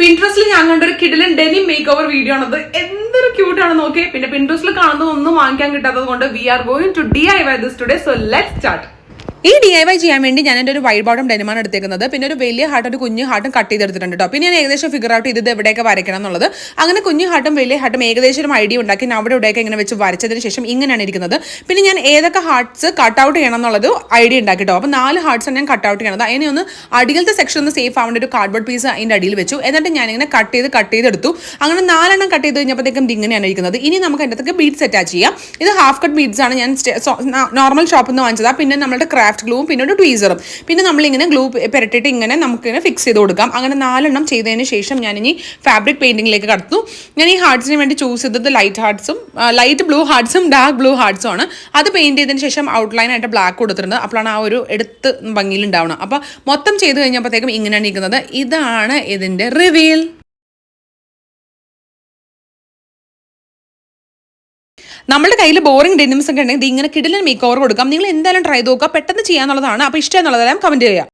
പിൻട്രസ്റ്റിൽ ഞാൻ കണ്ട ഒരു കിഡിലൻ ഡെനി മേക്ക് ഓവർ വീഡിയോ ആണത്. എന്തൊരു ക്യൂട്ട് ആണ് നോക്കിയേ. പിന്നെ പിൻട്രസ്റ്റിൽ കാണുന്നത് ഒന്നും വാങ്ങിക്കാൻ കിട്ടാത്തത് കൊണ്ട് we are going to D I Y this today so let start ഈ ഡി ഐ വൈ ചെയ്യാൻ വേണ്ടി ഞാൻ എന്റെ ഒരു വൈറ്റ് ബോട്ടം ഡെനിമാണ് എടുത്തേക്കുന്നത്. പിന്നെ ഒരു വലിയ ഹാർട്ട് ഒരു കുഞ്ഞു ഹാർട്ടും കട്ട് ചെയ്തെടുത്തിട്ടുണ്ട് കേട്ടോ പിന്നെ ഞാൻ ഏകദേശം ഫിഗർ ഔട്ട് ചെയ്തത് എവിടെയൊക്കെ വരയ്ക്കണം എന്നുള്ളത്. അങ്ങനെ കുഞ്ഞു ഹാർട്ടും വലിയ ഹാർട്ടും ഏകദേശം ഒരു ഐഡിയ ഉണ്ടാക്കി. ഞാൻ അവിടെ ഇവിടെയൊക്കെ ഇങ്ങനെ വെച്ച് വരച്ചതിന് ശേഷം ഇങ്ങനെയാണ് ഇരിക്കുന്നത്. പിന്നെ ഞാൻ ഏതൊക്കെ ഹാർട്ട്സ് കട്ട് ഔട്ട് ചെയ്യണം എന്നുള്ളത് ഐഡിയ ഉണ്ടാക്കി കേട്ടോ അപ്പോൾ നാല് ഹാർട്ട്സ് ഞാൻ കട്ട് ഔട്ട് ചെയ്യണത്. അതിനെ ഒന്ന് അടിയിലത്തെ സെക്ഷൻ ഒന്ന് സേഫ് ആവേണ്ട ഒരു കാർഡ്ബോർഡ് പീസ് അതിന്റെ അടിയിൽ വെച്ചു. എന്നിട്ട് ഞാനിങ്ങനെ കട്ട് ചെയ്ത് കട്ട് ചെയ്തെടുത്തു അങ്ങനെ നാലെണ്ണം കട്ട് ചെയ്ത് കഴിഞ്ഞപ്പോഴത്തേക്കും ഇങ്ങനെയാണ് ഇരിക്കുന്നത്. ഇനി നമുക്ക് അതിന്റെ അകത്തേക്ക് ബീഡ്സ് അറ്റാച്ച് ചെയ്യാം. ഇത് ഹാഫ് കട്ട് ബീഡ്സ് ആണ് ഞാൻ നോർമൽ ഷോപ്പിൽ നിന്ന് വാങ്ങിച്ചതാണ് പിന്നെ നമ്മുടെ ക്രാഫ്റ്റ് ഗ്ലൂവും പിന്നെ ഒരു ട്വീസറും പിന്നെ നമ്മളിങ്ങനെ ഗ്ലൂ പെരട്ടിട്ട് ഇങ്ങനെ നമുക്കിങ്ങനെ ഫിക്സ് ചെയ്ത് കൊടുക്കാം. അങ്ങനെ നാലെണ്ണം ചെയ്തതിന് ശേഷം ഞാൻ ഇനി ഫാബ്രിക് പെയിന്റിങ്ങിലേക്ക് കടത്തു ഞാൻ ഈ ഹാർട്സിന് വേണ്ടി ചൂസ് ചെയ്തത് ലൈറ്റ് ഹാർട്സും ലൈറ്റ് ബ്ലൂ ഹാർട്സും ഡാർക്ക് ബ്ലൂ ഹാർട്സും ആണ്. അത് പെയിന്റ് ചെയ്തതിന് ശേഷം ഔട്ട്ലൈൻ ആയിട്ട് ബ്ലാക്ക് കൊടുത്തിട്ടുണ്ട് അപ്പോഴാണ് ആ ഒരു എടുത്ത് ഭംഗിയിൽ ഉണ്ടാവണം അപ്പോൾ മൊത്തം ചെയ്ത് കഴിഞ്ഞപ്പോഴത്തേക്കും ഇങ്ങനെയാണ് ഇരിക്കുന്നത് ഇതാണ് ഇതിന്റെ റിവീൽ നമ്മുടെ കയ്യിൽ ബോറിംഗ് ഡെനിംസ് ഒക്കെ ഉണ്ടെങ്കിൽ ഇങ്ങനെ കിടിലൻ മേക്ക് ഓവർ കൊടുക്കാം. നിങ്ങൾ എന്തായാലും ട്രൈ നോക്കുക. പെട്ടെന്ന് ചെയ്യാന്നുള്ളതാണ്. അപ്പോൾ ഇഷ്ടം എന്നുള്ളതെല്ലാം കമന്റ് ചെയ്യുക.